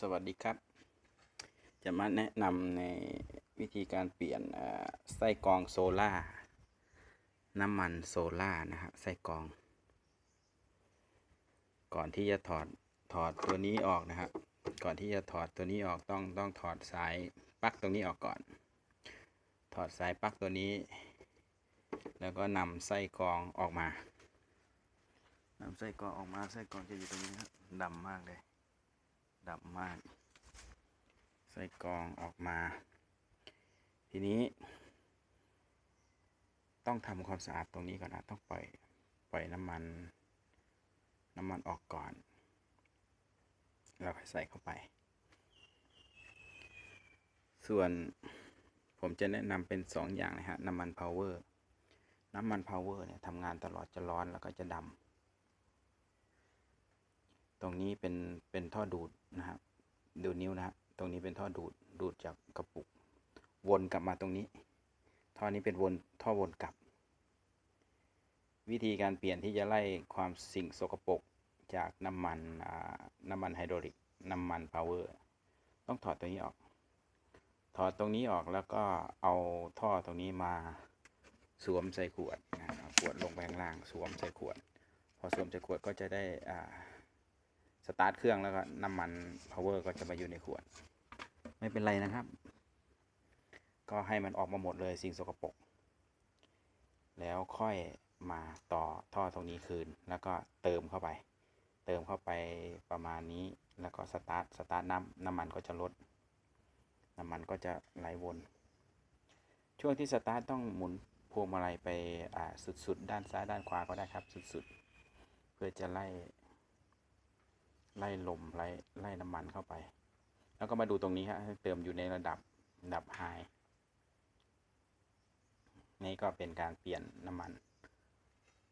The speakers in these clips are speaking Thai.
สวัสดีครับ จะมาแนะนำในวิธีการเปลี่ยนไส้กรองโซล่าน้ำมันโซล่านะครับไส้กรอง ก่อนที่จะถอดถอดตัวนี้ออกนะครับก่อนที่จะถอดตัวนี้ออกต้องต้องถอดสายปลั๊กตรงนี้ออกก่อน ถอดสายปลั๊กตัวนี้ แล้วก็นำไส้กรองออกมานำไส้กรองออกมาไส้กรองจะอยู่ตรงนี้ครับดำมากเลย ดำมาก ใส่กองออกมา ทีนี้ ต้องทำความสะอาดตรงนี้ก่อนนะ ต้องปล่อยปล่อยน้ำมัน น้ำมันออกก่อนแล้วค่อยใส่เข้าไป ส่วนผมจะแนะนำเป็นสองอย่างนะฮะ น้ำมันพาวเวอร์ น้ำมันพาวเวอร์เนี่ยทำงานตลอดจะร้อนแล้วก็จะดำ ตรงนี้เป็นเป็นท่อดูดนะครับ ดูดนิ้วนะฮะตรงนี้เป็นท่อดูดดูดจากกระปุก วนกลับมาตรงนี้ ท่อนี้เป็นวนท่อวนกลับ วิธีการเปลี่ยนที่จะไล่ความสิ่งสกปรกจากน้ำมันน้ำมันไฮดรอลิกน้ำมันพาวเวอร์ต้องถอดตัวนี้ออก ถอดตรงนี้ออกแล้วก็เอาท่อตรงนี้มาสวมใส่ขวดนะขวดลงไปข้างล่าง สวมใส่ขวด พอสวมใส่ขวดก็จะได้อ่า สตาร์ทเครื่องแล้วก็น้ำมัน power ก็จะมาอยู่ในขวด ไม่เป็นไรนะครับ ก็ให้มันออกมาหมดเลยสิ่งสกปรกแล้วค่อยมาต่อท่อตรงนี้คืน แล้วก็เติมเข้าไป เติมเข้าไปประมาณนี้ แล้วก็สตาร์ทสตาร์ทน้ำน้ำมันก็จะลด น้ำมันก็จะไหลวน ช่วงที่สตาร์ทต้องหมุนพวงมาลัยไปอ่าสุดๆ ด้านซ้ายด้านขวาก็ได้ครับสุดๆ เพื่อจะไล่ ไล่ลมไล่ไล่น้ำมันเข้าไป แล้วก็มาดูตรงนี้ครับเติมอยู่ในระดับระดับไฮนี่ก็เป็นการเปลี่ยนน้ำมัน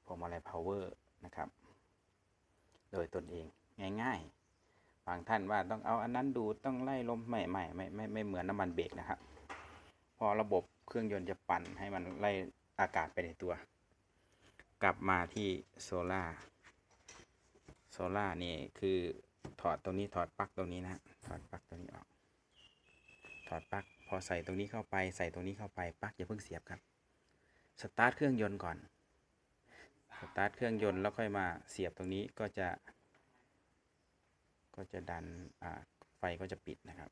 พวงมาลัย power นะครับ โดยตนเองง่ายๆ บางท่านว่าต้องเอาอันนั้นดูต้องไล่ลมไม่ไม่ไม่ไม่ไม่เหมือนน้ำมันเบรกนะครับ พอระบบเครื่องยนต์จะปั่นให้มันไล่อากาศไปในตัว กลับมาที่โซล่า โซล่านี่คือถอดตรงนี้ถอดปลั๊กตรงนี้นะฮะถอดปลั๊กตรงนี้ออก ถอดปลั๊กพอใส่ตรงนี้เข้าไปใส่ตรงนี้เข้าไปปลั๊กอย่าเพิ่งเสียบครับสตาร์ทเครื่องยนต์ก่อนสตาร์ทเครื่องยนต์แล้วค่อยมาเสียบตรงนี้ก็จะ ก็จะดันอ่าไฟก็จะปิดนะครับ